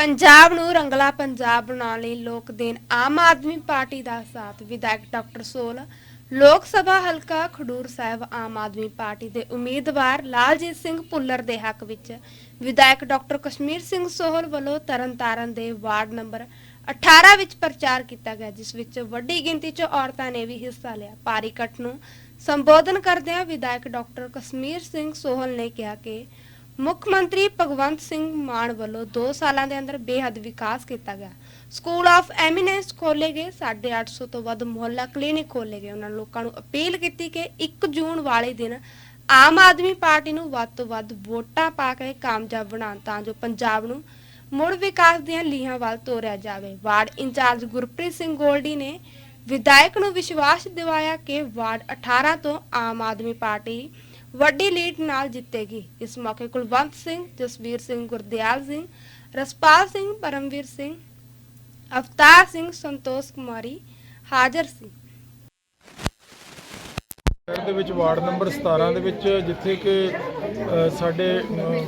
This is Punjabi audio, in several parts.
ਪੰਜਾਬ ਨੂੰ ਰੰਗਲਾ ਪੰਜਾਬ ਬਣਾਉਣ ਲਈ ਲੋਕ ਦੇਣ ਆਮ ਆਦਮੀ ਪਾਰਟੀ ਦਾ ਸਾਥ, ਵਿਧਾਇਕ ਡਾਕਟਰ ਸੋਲ। ਲੋਕ ਸਭਾ ਹਲਕਾ ਖਡੂਰ ਸਾਹਿਬ ਆਮ ਆਦਮੀ ਪਾਰਟੀ ਦੇ ਉਮੀਦਵਾਰ ਲਾਲਜੀਤ ਸਿੰਘ ਭੁੱਲਰ ਦੇ ਹੱਕ ਵਿੱਚ ਵਿਧਾਇਕ ਡਾਕਟਰ ਕਸ਼ਮੀਰ ਸਿੰਘ ਸੋਹਲ ਵੱਲੋਂ ਤਰਨਤਾਰਨ ਦੇ ਵਾਰਡ ਨੰਬਰ 18 ਵਿੱਚ ਪ੍ਰਚਾਰ ਕੀਤਾ ਗਿਆ, ਜਿਸ ਵਿੱਚ ਵੱਡੀ ਗਿਣਤੀ 'ਚ ਔਰਤਾਂ ਨੇ ਵੀ ਹਿੱਸਾ ਲਿਆ। ਪਾਰੀ ਇਕੱਠ ਨੂੰ ਸੰਬੋਧਨ ਕਰਦਿਆਂ ਵਿਧਾਇਕ ਡਾਕਟਰ ਕਸ਼ਮੀਰ ਸਿੰਘ ਸੋਹਲ ਨੇ ਕਿਹਾ ਕਿ ਮੁੱਖ ਮੰਤਰੀ ਭਗਵੰਤ ਸਿੰਘ ਮਾਨ ਵੱਲੋਂ 2 ਸਾਲਾਂ ਦੇ ਅੰਦਰ ਬੇਹੱਦ ਵਿਕਾਸ ਕੀਤਾ ਗਿਆ। ਸਕੂਲ ਆਫ ਐਮੀਨੈਂਸ ਖੋਲੇ ਗਏ 850 ਤੋਂ ਵੱਧ ਮੁਹੱਲਾ ਕਲੀਨਿਕ ਖੋਲੇ ਗਏ। ਉਹਨਾਂ ਲੋਕਾਂ ਨੂੰ ਅਪੀਲ ਕੀਤੀ ਕਿ 1 ਜੂਨ ਵਾਲੇ ਦਿਨ ਆਮ ਆਦਮੀ ਪਾਰਟੀ ਨੂੰ ਵੱਧ ਤੋਂ ਵੱਧ ਵੋਟਾਂ ਪਾ ਕੇ ਕਾਮਯਾਬ ਬਣਾਉਣ ਤਾਂ ਜੋ ਪੰਜਾਬ ਨੂੰ ਮੁੜ ਵਿਕਾਸ ਦੀਆਂ ਲੀਹਾਂ ਵੱਲ ਤੋਰਿਆ ਜਾਵੇ। Ward in charge Gurpreet Singh Goldy ਨੇ ਵਿਧਾਇਕ ਨੂੰ ਵਿਸ਼ਵਾਸ ਦਿਵਾਇਆ ਕਿ ਵਾਰਡ 18 ਤੋਂ ਆਮ ਆਦਮੀ ਪਾਰਟੀ ਵੱਡੀ ਲੀਡ ਨਾਲ ਜਿੱਤੇਗੀ। ਇਸ ਮੌਕੇ ਕੁਲਵੰਤ ਸਿੰਘ ਜਸਵੀਰ ਸਿੰਘ ਗੁਰਦਿਆਲ ਸਿੰਘ ਰਸਪਾਲ ਸਿੰਘ ਪਰਮਵੀਰ ਸਿੰਘ ਅਵਤਾਰ ਸਿੰਘ ਸੰਤੋਸ਼ ਕੁਮਾਰੀ ਹਾਜ਼ਰ ਸੀ। ਸ਼ਹਿਰ ਦੇ ਵਿੱਚ ਵਾਰਡ ਨੰਬਰ 17 ਦੇ ਵਿੱਚ ਜਿੱਥੇ ਕਿ ਸਾਡੇ ਅ,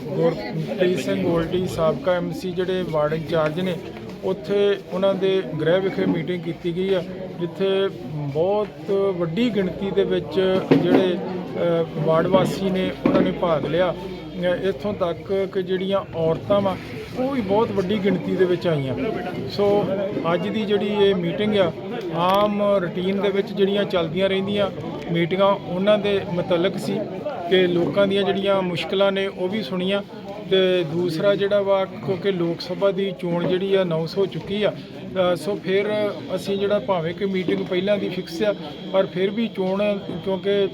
ਗੁਰਪ੍ਰੀਤ ਸਿੰਘ ਗੋਲਡੀ ਸਾਬਕਾ ਐਮਸੀ ਜਿਹੜੇ ਵਾਰਡ ਇੰਚਾਰਜ ਨੇ ਉੱਥੇ ਉਹਨਾਂ ਦੇ ਗ੍ਰਹਿ ਵਿਖੇ ਮੀਟਿੰਗ ਕੀਤੀ ਗਈ ਆ ਜਿੱਥੇ ਬਹੁਤ ਵੱਡੀ ਗਿਣਤੀ ਦੇ ਵਿੱਚ ਜਿਹੜੇ ਵਾਰਡ ਵਾਸੀ ਨੇ ਉਹਨਾਂ ਨੇ ਭਾਗ ਲਿਆ। ਇੱਥੋਂ ਤੱਕ ਕਿ ਜਿਹੜੀਆਂ ਔਰਤਾਂ ਵਾ, ਉਹ ਵੀ ਬਹੁਤ ਵੱਡੀ ਗਿਣਤੀ ਦੇ ਵਿੱਚ ਆਈਆਂ। ਸੋ ਅੱਜ ਦੀ ਜਿਹੜੀ ਇਹ ਮੀਟਿੰਗ ਆ, ਆਮ ਰੁਟੀਨ ਦੇ ਵਿੱਚ ਜਿਹੜੀਆਂ ਚੱਲਦੀਆਂ ਰਹਿੰਦੀਆਂ, ਮੀਟਿੰਗਾਂ ਉਹਨਾਂ ਦੇ ਮੁਤਲਕ ਸੀ ਕਿ ਲੋਕਾਂ ਦੀਆਂ ਜਿਹੜੀਆਂ ਮੁਸ਼ਕਲਾਂ ਨੇ ਉਹ ਵੀ ਸੁਣੀਆਂ ਤੇ ਦੂਸਰਾ ਜਿਹੜਾ ਵਾ, ਕਿਉਂਕਿ ਲੋਕ ਸਭਾ ਦੀ ਚੋਣ ਜਿਹੜੀ ਆ 900 ਹੋ ਚੁੱਕੀ ਆ ਸੋ ਫਿਰ ਅਸੀਂ ਜਿਹੜਾ ਭਾਵੇਂ ਕਿ ਮੀਟਿੰਗ ਪਹਿਲਾਂ ਦੀ ਫਿਕਸ ਆ, ਪਰ ਫਿਰ ਵੀ ਚੋਣ, ਕਿਉਂਕਿ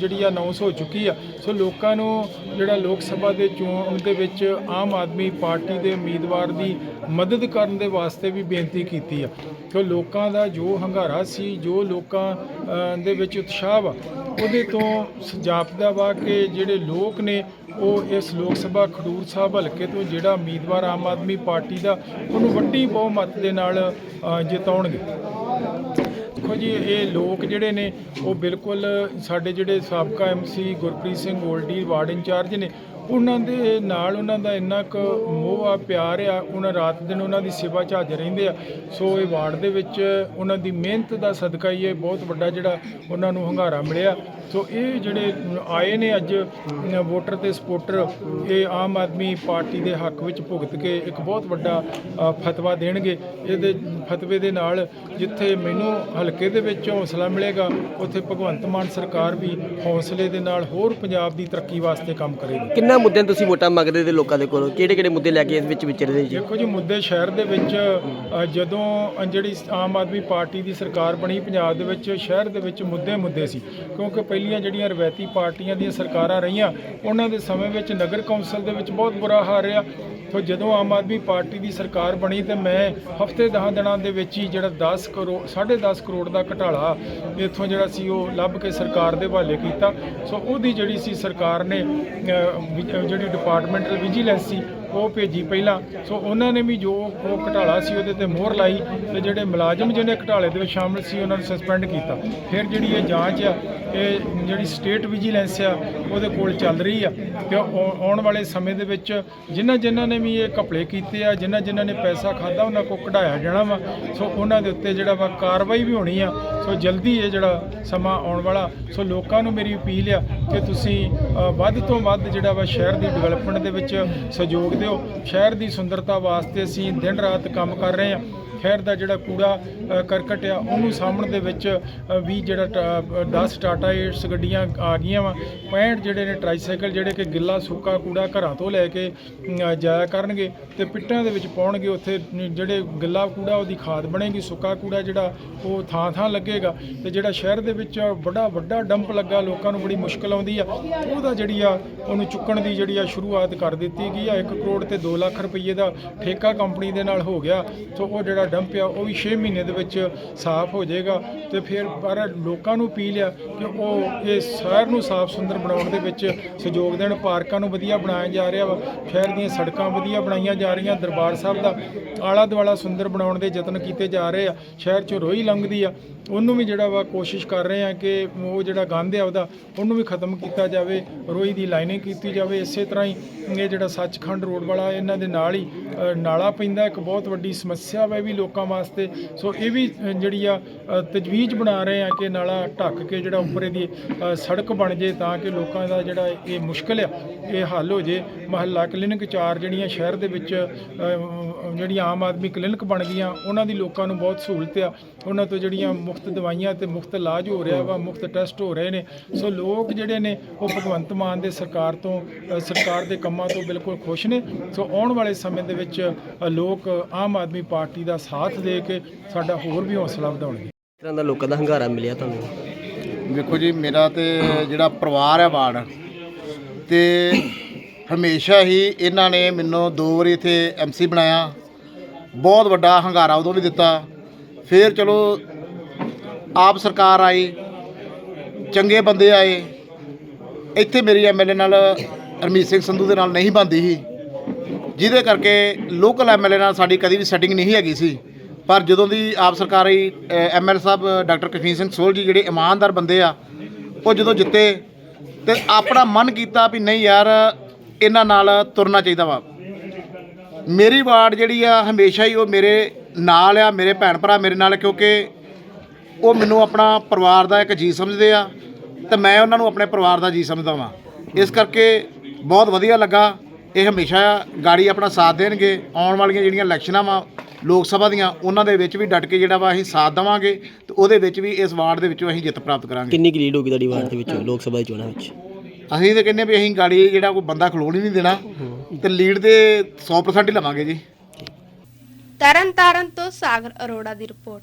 ਜਿਹੜੀ ਆ 900 ਹੋ ਚੁੱਕੀ ਆ। ਸੋ ਲੋਕਾਂ ਨੂੰ ਜਿਹੜਾ ਲੋਕ ਸਭਾ ਦੇ ਚੋਣ ਦੇ ਵਿੱਚ ਆਮ ਆਦਮੀ ਪਾਰਟੀ ਦੇ ਉਮੀਦਵਾਰ ਦੀ ਮਦਦ ਕਰਨ ਦੇ ਵਾਸਤੇ ਵੀ ਬੇਨਤੀ ਕੀਤੀ ਆ। ਕਿ ਲੋਕਾਂ ਦਾ ਜੋ ਹੰਗਾਰਾ ਸੀ, ਜੋ ਲੋਕਾਂ ਦੇ ਵਿੱਚ ਉਤਸ਼ਾਹ ਵਾ। ਉਹਦੇ ਤੋਂ ਜਾਪਦਾ ਵਾ ਕਿ ਜਿਹੜੇ ਲੋਕ ਨੇ, ਉਹ ਇਸ ਲੋਕ ਸਭਾ ਖਡੂਰ ਸਾਹਿਬ ਹਲਕੇ ਤੋਂ ਜਿਹੜਾ ਉਮੀਦਵਾਰ ਆਮ ਆਦਮੀ ਪਾਰਟੀ ਦਾ, ਉਹਨੂੰ ਵੱਡੀ ਬਹੁਮਤ ਦੇ ਨਾਲ ਜਿਤਾਉਣਗੇ। ਦੇਖੋ ਜੀ, ਇਹ ਲੋਕ ਜਿਹੜੇ ਨੇ, ਉਹ ਬਿਲਕੁਲ ਸਾਡੇ ਜਿਹੜੇ ਸਾਬਕਾ MC Gurpreet Singh Goldy ward in charge ਨੇ ਉਹਨਾਂ ਦੇ ਨਾਲ ਉਹਨਾਂ ਦਾ ਇੰਨਾ ਕੁ ਮੋਹ ਆ, ਪਿਆਰ ਆ, ਉਹਨਾਂ ਰਾਤ ਦਿਨ ਉਹਨਾਂ ਦੀ ਸੇਵਾ 'ਚ ਹਾਜ਼ਰ ਰਹਿੰਦੇ ਆ। ਸੋ ਇਹ ਵਾਰਡ ਦੇ ਵਿੱਚ ਉਹਨਾਂ ਦੀ ਮਿਹਨਤ ਦਾ ਸਦਕਾ ਹੀ ਇਹ ਬਹੁਤ ਵੱਡਾ ਜਿਹੜਾ ਉਹਨਾਂ ਨੂੰ ਹੰਗਾਰਾ ਮਿਲਿਆ। ਸੋ ਇਹ ਜਿਹੜੇ ਆਏ ਨੇ ਅੱਜ ਵੋਟਰ ਤੇ ਸਪੋਰਟਰ ਇਹ ਆਮ ਆਦਮੀ ਪਾਰਟੀ ਦੇ ਹੱਕ ਵਿੱਚ ਭੁਗਤ ਕੇ ਇੱਕ ਬਹੁਤ ਵੱਡਾ ਫਤਵਾ ਦੇਣਗੇ। ਇਹਦੇ ਫਤਵੇ ਦੇ ਨਾਲ ਜਿੱਥੇ ਮੈਨੂੰ ਹਲਕੇ ਦੇ ਵਿੱਚ ਹੌਸਲਾ ਮਿਲੇਗਾ, ਉੱਥੇ ਭਗਵੰਤ ਮਾਨ ਸਰਕਾਰ ਵੀ ਹੌਸਲੇ ਦੇ ਨਾਲ ਹੋਰ ਪੰਜਾਬ ਦੀ ਤਰੱਕੀ ਵਾਸਤੇ ਕੰਮ ਕਰੇਗੀ। ਕਿੰਨਾ ਮੁੱਦਿਆਂ ਨੂੰ ਤੁਸੀਂ ਵੋਟਾਂ ਮੰਗਦੇ ਦੇ ਲੋਕਾਂ ਦੇ ਕੋਲੋਂ? ਕਿਹੜੇ ਕਿਹੜੇ ਮੁੱਦੇ ਲੈ ਕੇ ਇਸ ਵਿੱਚ ਵਿਚਰਦੇ ਜੀ? ਦੇਖੋ ਜੀ ਮੁੱਦੇ ਸ਼ਹਿਰ ਦੇ ਵਿੱਚ ਅ, ਜਦੋਂ ਅ, ਜਿਹੜੀ ਆਮ ਆਦਮੀ ਪਾਰਟੀ ਦੀ ਸਰਕਾਰ ਬਣੀ ਪੰਜਾਬ ਦੇ ਵਿੱਚ ਸ਼ਹਿਰ ਦੇ ਵਿੱਚ ਮੁੱਦੇ ਮੁੱਦੇ ਸੀ। ਕਿਉਂਕਿ ਪਹਿਲੀਆਂ ਜਿਹੜੀਆਂ ਰਵਾਇਤੀ ਪਾਰਟੀਆਂ ਦੀਆਂ ਸਰਕਾਰਾਂ ਰਹੀਆਂ ਉਹਨਾਂ ਦੇ ਸਮੇਂ ਵਿੱਚ ਨਗਰ ਕੌਂਸਲ ਦੇ ਵਿੱਚ ਬਹੁਤ ਬੁਰਾ ਹਾਲ ਰਿਹਾ। ਤੋ ਜਦੋਂ ਆਮ ਆਦਮੀ ਪਾਰਟੀ ਦੀ ਸਰਕਾਰ ਬਣੀ ਤੇ ਮੈਂ ਹਫ਼ਤੇ 10 ਦਿਨਾਂ ਦੇ ਵਿੱਚ ਹੀ ਜਿਹੜਾ 10 ਕਰੋੜ 10.5 ਕਰੋੜ ਦਾ ਘਟਾਲਾ ਇੱਥੋਂ ਜਿਹੜਾ ਸੀ ਉਹ ਲੱਭ ਕੇ ਸਰਕਾਰ ਦੇ ਹਵਾਲੇ ਕੀਤਾ। ਸੋ ਉਹਦੀ ਜਿਹੜੀ ਸੀ ਸਰਕਾਰ ਨੇ ਅ, ਵਿ- ਜਿਹੜੀ ਡਿਪਾਰਟਮੈਂਟਲ ਵਿਜੀਲੈਂਸ ਸੀ ਉਹ ਭੇਜੀ ਪਹਿਲਾਂ। ਸੋ ਉਹਨਾਂ ਨੇ ਵੀ ਜੋ ਉਹ ਘਟਾਲਾ ਸੀ, ਉਹਦੇ ਤੇ ਮੋਹਰ ਲਾਈ ਤੇ ਜਿਹੜੇ ਮੁਲਾਜ਼ਮ ਜਿਹਨੇ ਘਟਾਲੇ ਦੇ ਵਿੱਚ ਸ਼ਾਮਲ ਸੀ, ਉਹਨਾਂ ਨੂੰ ਸਸਪੈਂਡ ਕੀਤਾ। ਫਿਰ ਜਿਹੜੀ ਇਹ ਜਾਂਚ ਆ, ਇਹ ਜਿਹੜੀ ਸਟੇਟ ਵਿਜੀਲੈਂਸ ਆ, ਉਹਦੇ ਕੋਲ ਚੱਲ ਰਹੀ ਆ। ਕਿ ਆਉਣ ਵਾਲੇ ਸਮੇਂ ਦੇ ਵਿੱਚ ਜਿਨ੍ਹਾਂ ਜਿਨ੍ਹਾਂ ਨੇ ਵੀ ਇਹ ਘਪਲੇ ਕੀਤੇ ਆ, ਜਿਨ੍ਹਾਂ ਜਿਨ੍ਹਾਂ ਨੇ ਪੈਸਾ ਖਾਦਾ ਉਹਨਾਂ ਕੋ ਕਢਾਇਆ ਜਾਣਾ ਵਾ। ਸੋ ਉਹਨਾਂ ਦੇ ਉੱਤੇ ਜਿਹੜਾ ਵਾ ਕਾਰਵਾਈ ਵੀ ਹੋਣੀ ਆ। ਸੋ ਜਲਦੀ ਇਹ ਜਿਹੜਾ ਸਮਾਂ ਆਉਣ ਵਾਲਾ, ਸੋ ਲੋਕਾਂ ਨੂੰ ਮੇਰੀ ਅਪੀਲ ਆ ਕਿ ਤੁਸੀਂ ਵੱਧ ਤੋਂ ਵੱਧ ਜਿਹੜਾ ਵਾ ਸ਼ਹਿਰ ਦੀ ਡਿਵੈਲਪਮੈਂਟ ਦੇ ਵਿੱਚ ਸਹਿਯੋਗ ਦੇ ਦਿਓ ਸ਼ਹਿਰ ਦੀ ਸੁੰਦਰਤਾ ਵਾਸਤੇ ਅਸੀਂ ਦਿਨ ਰਾਤ ਕੰਮ ਕਰ ਰਹੇ ਹਾਂ। ਸ਼ਹਿਰ ਦਾ ਜਿਹੜਾ ਕੂੜਾ ਕਰਕਟ ਆ ਉਹਨੂੰ ਸਾਹਮਣ ਦੇ ਵਿੱਚ ਅ, ਵੀ ਜਿਹੜਾ ਟਾ- 10 ਟਾਟਾ ਏਟਸ ਗੱਡੀਆਂ ਆ ਗਈਆਂ ਵਾ। 65 ਜਿਹੜੇ ਨੇ ਟਰਾਈਸਾਈਕਲ ਜਿਹੜੇ ਕਿ ਗਿੱਲਾ ਸੁੱਕਾ ਕੂੜਾ ਘਰਾਂ ਤੋਂ ਲੈ ਕੇ ਜਾਇਆ ਕਰਨਗੇ ਤੇ ਪਿੱਟਾਂ ਦੇ ਵਿੱਚ ਪਾਉਣਗੇ ਉੱਥੇ ਜਿਹੜੇ ਗਿੱਲਾ ਕੂੜਾ ਉਹਦੀ ਖਾਦ ਬਣੇਗੀ ਸੁੱਕਾ ਕੂੜਾ ਜਿਹੜਾ ਉਹ ਥਾਂ ਥਾਂ ਲੱਗੇਗਾ। ਤੇ ਜਿਹੜਾ ਸ਼ਹਿਰ ਦੇ ਵਿੱਚ ਬੜਾ ਵੱਡਾ ਡੰਪ ਲੱਗਾ ਲੋਕਾਂ ਨੂੰ ਬੜੀ ਮੁਸ਼ਕਲ ਆਉਂਦੀ ਆ। ਉਹਦਾ ਜਿਹੜੀ ਆ ਉਹਨੂੰ ਚੁੱਕਣ ਦੀ ਜਿਹੜੀ ਆ ਸ਼ੁਰੂਆਤ ਕਰ ਦਿੱਤੀ ਗਈ ਆ। 1 ਕਰੋੜ ਤੇ 2 ਲੱਖ ਰੁਪਏ ਦਾ ਠੇਕਾ ਕੰਪਨੀ ਦੇ ਨਾਲ ਹੋ ਗਿਆ। ਸੋ ਉਹ ਜਿਹੜਾ ਡੰਪ ਆ, ਉਹ ਵੀ 6 ਮਹੀਨੇ ਦੇ ਵਿੱਚ ਸਾਫ਼ ਹੋ ਜਾਏਗਾ ਤੇ ਫਿਰ ਪਰ ਲੋਕਾਂ ਨੂੰ ਅਪੀਲ ਆ ਕਿ ਉਹ ਇਹ ਸ਼ਹਿਰ ਨੂੰ ਸਾਫ਼ ਸੁੰਦਰ ਬਣਾਉਣ ਦੇ ਵਿੱਚ ਸਹਿਯੋਗ ਦੇਣ, ਪਾਰਕਾਂ ਨੂੰ ਵਧੀਆ ਬਣਾਇਆ ਜਾ ਰਿਹਾ ਵਾ, ਸ਼ਹਿਰ ਦੀਆਂ ਸੜਕਾਂ ਵਧੀਆ ਬਣਾਈਆਂ ਜਾ ਰਹੀਆਂ, ਦਰਬਾਰ ਸਾਹਿਬ ਦਾ ਆਲਾ ਦੁਆਲਾ ਸੁੰਦਰ ਬਣਾਉਣ ਦੇ ਯਤਨ ਕੀਤੇ ਜਾ ਰਹੇ ਆ, ਸ਼ਹਿਰ 'ਚੋਂ ਰੋਈ ਲੰਘਦੀ ਆ, ਉਹਨੂੰ ਵੀ ਜਿਹੜਾ ਵਾ ਕੋਸ਼ਿਸ਼ ਕਰ ਰਹੇ ਆ ਕਿ ਉਹ ਜਿਹੜਾ ਗੰਦ ਆ ਉਹਦਾ, ਉਹਨੂੰ ਵੀ ਖਤਮ ਕੀਤਾ ਜਾਵੇ, ਰੋਈ ਦੀ ਲਾਈਨਿੰਗ ਕੀਤੀ ਜਾਵੇ, ਇਸੇ ਤਰ੍ਹਾਂ ਹੀ ਇਹ ਜਿਹੜਾ ਸੱਚਖੰਡ ਰੋਡ ਵਾਲਾ ਇਹਨਾਂ ਦੇ ਨਾਲ ਹੀ ਨਾਲਾ ਪੈਂਦਾ, ਇੱਕ ਬਹੁਤ ਵੱਡੀ ਸਮੱਸਿਆ ਵਾ ਵੀ ਲੋਕਾਂ ਵਾਸਤੇ। ਸੋ ਇਹ ਵੀ ਜਿਹੜੀ ਆ ਤਜਵੀਜ਼ ਬਣਾ ਰਹੇ ਆ ਕਿ ਨਾਲਾ ਢੱਕ ਕੇ ਜਿਹੜਾ ਉੱਪਰੇ ਦੀ ਸੜਕ ਬਣ ਜੇ ਤਾਂ ਕਿ ਲੋਕਾਂ ਦਾ ਜਿਹੜਾ ਇਹ ਮੁਸ਼ਕਲ ਆ, ਇਹ ਹੱਲ ਹੋ ਜੇ। ਮਹੱਲਾ ਕਲੀਨਿਕ ਚਾਰ ਜਿਹੜੀਆਂ ਸ਼ਹਿਰ ਦੇ ਵਿੱਚ ਜਿਹੜੀਆਂ ਆਮ ਆਦਮੀ ਕਲੀਨਿਕ ਬਣ ਗਈਆਂ ਉਹਨਾਂ ਦੀ ਲੋਕਾਂ ਨੂੰ ਬਹੁਤ ਸਹੂਲਤ ਆ। ਉਹਨਾਂ ਤੋਂ ਜਿਹੜੀਆਂ ਮੁਫਤ ਦਵਾਈਆਂ ਤੇ ਮੁਫਤ ਇਲਾਜ ਹੋ ਰਿਹਾ ਵਾ ਮੁਫਤ ਟੈਸਟ ਹੋ ਰਹੇ ਨੇ। ਸੋ ਲੋਕ ਜਿਹੜੇ ਨੇ ਉਹ ਭਗਵੰਤ ਮਾਨ ਦੇ ਸਰਕਾਰ ਤੋਂ ਸਰਕਾਰ ਦੇ ਕੰਮਾਂ ਤੋਂ ਬਿਲਕੁਲ ਖੁਸ਼ ਨੇ। ਸੋ ਆਉਣ ਵਾਲੇ ਸਮੇਂ ਦੇ ਵਿੱਚ ਲੋਕ ਆਮ ਆਦਮੀ ਪਾਰਟੀ ਦਾ ਸਾਥ ਦੇ ਕੇ ਸਾਡਾ ਹੋਰ ਵੀ ਹੌਸਲਾ ਵਧਾਉਣਗੇ। ਇਸ ਤਰ੍ਹਾਂ ਦਾ ਲੋਕਾਂ ਦਾ ਹੰਗਾਰਾ ਮਿਲਿਆ ਤੁਹਾਨੂੰ? ਵੇਖੋ ਜੀ ਮੇਰਾ ਤੇ ਜਿਹੜਾ ਪਰਿਵਾਰ ਹੈ ਵਾਰਡ ਤੇ ਹਮੇਸ਼ਾ ਹੀ ਇਹਨਾਂ ਨੇ ਮੈਨੂੰ ਦੋ ਵਾਰੀ ਇੱਥੇ ਐਮਸੀ ਬਣਾਇਆ। ਬਹੁਤ ਵੱਡਾ ਹੰਗਾਰਾ ਉਦੋਂ ਵੀ ਦਿੱਤਾ। ਫਿਰ ਚਲੋ ਆਪ ਸਰਕਾਰ ਆਈ, ਚੰਗੇ ਬੰਦੇ ਆਏ। ਇੱਥੇ ਮੇਰੀ ਐਮਐਲਏ ਨਾਲ ਹਰਮੀਤ ਸਿੰਘ ਸੰਧੂ ਦੇ ਨਾਲ ਨਹੀਂ ਬੰਦੀ ਸੀ। ਜਿਹਦੇ ਕਰਕੇ ਲੋਕਲ ਐਮਐਲਏ ਨਾਲ ਸਾਡੀ ਕਦੀ ਵੀ ਸੈਟਿੰਗ ਨਹੀਂ ਹੈਗੀ ਸੀ। ਪਰ ਜਦੋਂ ਦੀ ਆਪ ਸਰਕਾਰ ਆਈ ਐਮਐਲ ਸਾਹਿਬ, ਡਾਕਟਰ ਕਸ਼ਮੀਰ ਸਿੰਘ ਸੋਲ ਜੀ ਜਿਹੜੇ ਇਮਾਨਦਾਰ ਬੰਦੇ ਆ, ਉਹ ਜਦੋਂ ਜਿੱਤੇ ਤੇ ਆਪਣਾ ਮਨ ਕੀਤਾ ਵੀ ਨਹੀਂ ਯਾਰ, ਇਹਨਾਂ ਨਾਲ ਤੁਰਨਾ ਚਾਹੀਦਾ ਵਾ। ਮੇਰੀ ਵਾਰਡ ਜਿਹੜੀ ਆ, ਹਮੇਸ਼ਾ ਹੀ ਉਹ ਮੇਰੇ ਨਾਲ ਆ, ਮੇਰੇ ਭੈਣ ਭਰਾ ਮੇਰੇ ਨਾਲ, ਕਿਉਂਕਿ ਉਹ ਮੈਨੂੰ ਆਪਣਾ ਪਰਿਵਾਰ ਦਾ ਇੱਕ ਜੀ ਸਮਝਦੇ ਆ ਤੇ ਮੈਂ ਉਹਨਾਂ ਨੂੰ ਆਪਣੇ ਪਰਿਵਾਰ ਦਾ ਜੀ ਸਮਝਦਾ ਵਾਂ। ਇਸ ਕਰਕੇ ਬਹੁਤ ਵਧੀਆ ਲੱਗਾ। ਇਹ ਹਮੇਸ਼ਾ ਗਾੜੀ ਆਪਣਾ ਸਾਥ ਦੇਣਗੇ। ਆਉਣ ਵਾਲੀਆਂ ਜਿਹੜੀਆਂ ਇਲੈਕਸ਼ਨਾਂ ਵਾ, ਲੋਕ ਸਭਾ ਦੀਆਂ, ਉਹਨਾਂ ਦੇ ਵਿੱਚ ਵੀ ਡਟ ਕੇ ਜਿਹੜਾ ਵਾ ਅਸੀਂ ਸਾਥ ਦੇਵਾਂਗੇ ਤੇ ਉਹਦੇ ਵਿੱਚ ਵੀ ਇਸ ਵਾਰਡ ਦੇ ਵਿੱਚੋਂ ਅਸੀਂ ਜਿੱਤ ਪ੍ਰਾਪਤ ਕਰਾਂਗੇ। ਕਿੰਨੀ ਕੁ ਲੀਡ ਹੋਗੀ ਤੁਹਾਡੀ ਵਾਰਡ ਦੇ ਵਿੱਚ, ਲੋਕ ਸਭਾ ਦੀ ਚੋਣਾਂ ਵਿੱਚ? ਅਸੀਂ ਤਾਂ ਕਹਿੰਦੇ ਵੀ ਅਸੀਂ ਗਾੜੀ ਜਿਹੜਾ ਕੋਈ ਬੰਦਾ ਖਲੋਣ ਹੀ ਨਹੀਂ ਦੇਣਾ। ਤੇ ਲੀਡ ਦੇ 100% ਹੀ ਲਵਾਂਗੇ ਜੀ। ਤਰਨ ਤਾਰਨ ਤੋਂ ਸਾਗਰ ਅਰੋੜਾ ਦੀ ਰਿਪੋਰਟ।